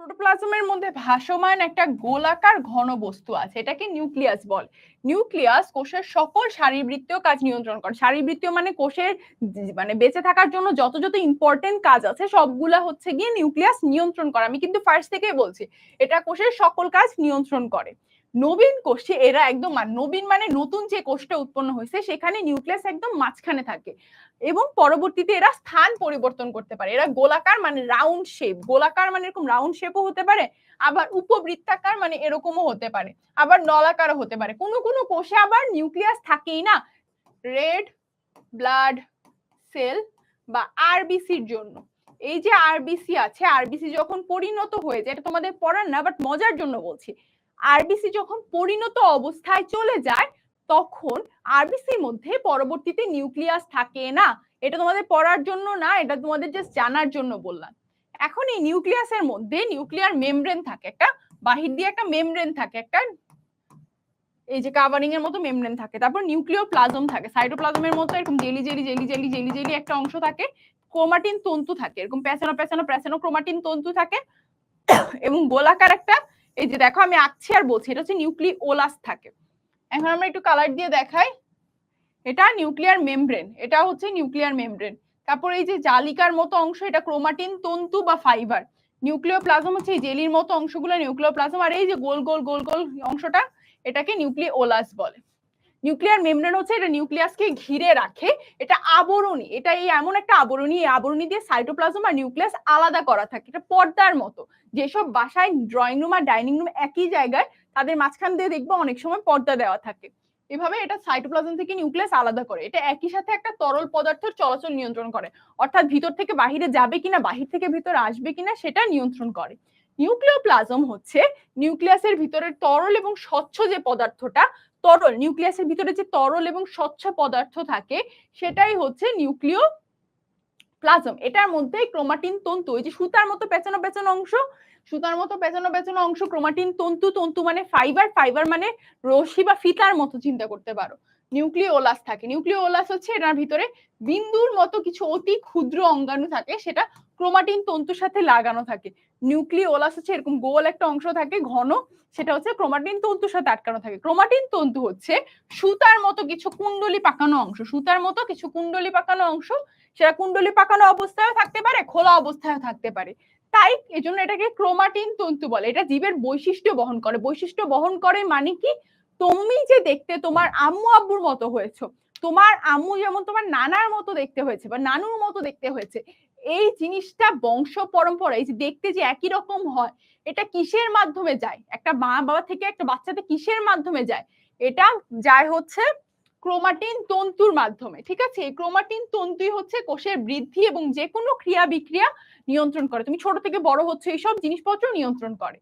প্রোটোপ্লাজমের মধ্যে ভাসমান একটা গোলাকার ঘন বস্তু আছে, এটাকে নিউক্লিয়াস বল। নিউক্লিয়াস কোষের সকল শারীরবৃত্তীয় কাজ নিয়ন্ত্রণ করে। শারীরবৃত্তীয় মানে কোষের মানে বেঁচে থাকার জন্য যত যত ইম্পর্টেন্ট কাজ আছে, সবগুলা হচ্ছে গিয়ে নিউক্লিয়াস নিয়ন্ত্রণ করে। আমি কিন্তু ফার্স্ট থেকেই বলছি, এটা কোষের সকল কাজ নিয়ন্ত্রণ করে। নবীন কোষে এরা একদম নবীন মানে নতুন যে কোষটা উৎপন্ন হয়েছে, সেখানে নিউক্লিয়াস একদম মাঝখানে থাকে। এবং পরবর্তীতে এরা স্থান পরিবর্তন করতে পারে। এরা গোলাকার মানে রাউন্ড শেপ গোলাকার মানে এরকম রাউন্ড শেপও হতে পারে, আবার উপবৃত্তাকার মানে এরকমও হতে পারে, আবার নলাকারও হতে পারে। কোনো কোনো কোষে আবার নিউক্লিয়াস থাকেই না। রেড ব্লাড সেল বা আরবিসির জন্য। এই যে আরবিসি আছে আরবিসি যখন পরিণত হয়ে যায়, এটা তোমাদের পড়ার না বাট মজার জন্য বলছি। আরবিসি যখন পরিণত অবস্থায় চলে যায়, তখন আরবিসির মধ্যে পরবর্তীতে নিউক্লিয়াস থাকে না। এটা তোমাদের পড়ার জন্য না, এটা তোমাদের জাস্ট জানার জন্য বললাম। এখন এই নিউক্লিয়াসের মধ্যে নিউক্লিয়ার মেমব্রেন থাকে, একটা বাহির দিয়ে একটা মেমব্রেন থাকে, একটা এই যে কাভারিং এর মতো মেমব্রেন থাকে, তারপর নিউক্লিয় প্লাজম থাকে, সাইটোপ্লাজমের মতো এরকম jelly jelly jelly jelly jelly jelly একটা অংশ থাকে, ক্রোমাটিন তন্তু থাকে, এরকম প্যাচানো প্যাচানো প্যাচানো ক্রোমাটিন তন্তু থাকে, এবং গোলাকার একটা এই যে দেখো আমি আঁকছি আর বলছি, এটা হচ্ছে নিউক্লিওলাস থাকে। এখন আমরা একটু কালার দিয়ে দেখাই। এটা নিউক্লিয়ার মেমব্রেন এটা হচ্ছে নিউক্লিয়ার মেমব্রেন তারপর এই যে জালিকার মতো অংশ, এটা ক্রোমাটিন তন্তু বা ফাইবার নিউক্লিওপ্লাজম হচ্ছে এই জেলির মতো অংশগুলো নিউক্লিওপ্লাজম আর এই যে গোল গোল গোল গোল অংশটা, এটাকে নিউক্লিওলাস বলে। নিউক্লিয়ার মেমব্রেন হচ্ছে এটা নিউক্লিয়াসকে ঘিরে রাখে, এটা আবরণী, এটা এই এমন একটা আবরণী, এই আবরণী দিয়ে সাইটোপ্লাজম আর নিউক্লিয়াস আলাদা করা থাকে, এটা পর্দার মতো। যেসব বাসায় ড্রয়িং রুম আর ডাইনিং রুম একই জায়গায়, তাদের মাঝখান দিয়ে দেখব অনেক সময় পর্দা দেওয়া থাকে। এভাবে এটা সাইটোপ্লাজম থেকে নিউক্লিয়াস আলাদা করে, এটা একই সাথে একটা তরল পদার্থের চলাচল নিয়ন্ত্রণ করে। অর্থাৎ ভিতর থেকে বাহিরে যাবে কিনা, বাহির থেকে ভিতরে আসবে কিনা, সেটা নিয়ন্ত্রণ করে। নিউক্লিওপ্লাজম হচ্ছে নিউক্লিয়াসের ভিতরের তরল এবং স্বচ্ছ যে পদার্থটা তরল, নিউক্লিয়াসের ভিতরে যে তরল এবং স্বচ্ছ পদার্থ থাকে, সেটাই হচ্ছে নিউক্লিয় প্লাজম। এটার মধ্যে ক্রোমাটিন তন্তু, এই যে সুতার মতো পেঁচানো পেঁচানো অংশ, সুতার মতো পেঁচানো পেঁচানো অংশ ক্রোমাটিন তন্তু তন্তু মানে ফাইবার ফাইবার মানে রশি বা ফিতার মতো চিন্তা করতে পারো। নিউক্লিওলাস থাকে। নিউক্লিওলাস হচ্ছে এটার ভিতরে বিন্দুর মতো কিছু অতি ক্ষুদ্র অঙ্গাণু থাকে, সেটা ক্রোমাটিন তন্তুর সাথে লাগানো থাকে। নিউক্লিওলাস হচ্ছে এরকম গোল একটা অংশ থাকে, ঘন, সেটা হচ্ছে ক্রোমাটিন তন্তুর সাথে আটকানো থাকে। ক্রোমাটিন তন্তু হচ্ছে সুতার মতো কিছু কুণ্ডলি পাকানো অংশ। সুতার মতো কিছু কুণ্ডলি পাকানো অংশ, সেটা কুণ্ডলি পাকানো অবস্থায় থাকতে পারে, খোলা অবস্থায় থাকতে পারে। তাই এজন্য এটাকে ক্রোমাটিন তন্তু বলে। এটা জীবের বৈশিষ্ট্য বহন করে। বৈশিষ্ট্য বহন করে মানে কি? তুমি যে দেখতে তোমার আম্মু আব্বুর মতো হয়েছো, তোমার আম্মু যেমন তোমার নানার মতো দেখতে হয়েছে বা নানুর মতো দেখতে হয়েছে, এই জিনিসটা বংশ পরম্পরা, এই যে দেখতে যে একই রকম হয়, এটা কিসের মাধ্যমে যায়? একটা মা বাবা থেকে একটা বাচ্চাতে কিসের মাধ্যমে যায়? এটা যায় হচ্ছে ক্রোমাটিন তন্তুর মাধ্যমে, ঠিক আছে? এই ক্রোমাটিন তন্তুই হচ্ছে কোষের বৃদ্ধি এবং যে কোনো ক্রিয়া বিক্রিয়া নিয়ন্ত্রণ করে। তুমি ছোট থেকে বড় হচ্ছে, এইসব জিনিসপত্র নিয়ন্ত্রণ করে।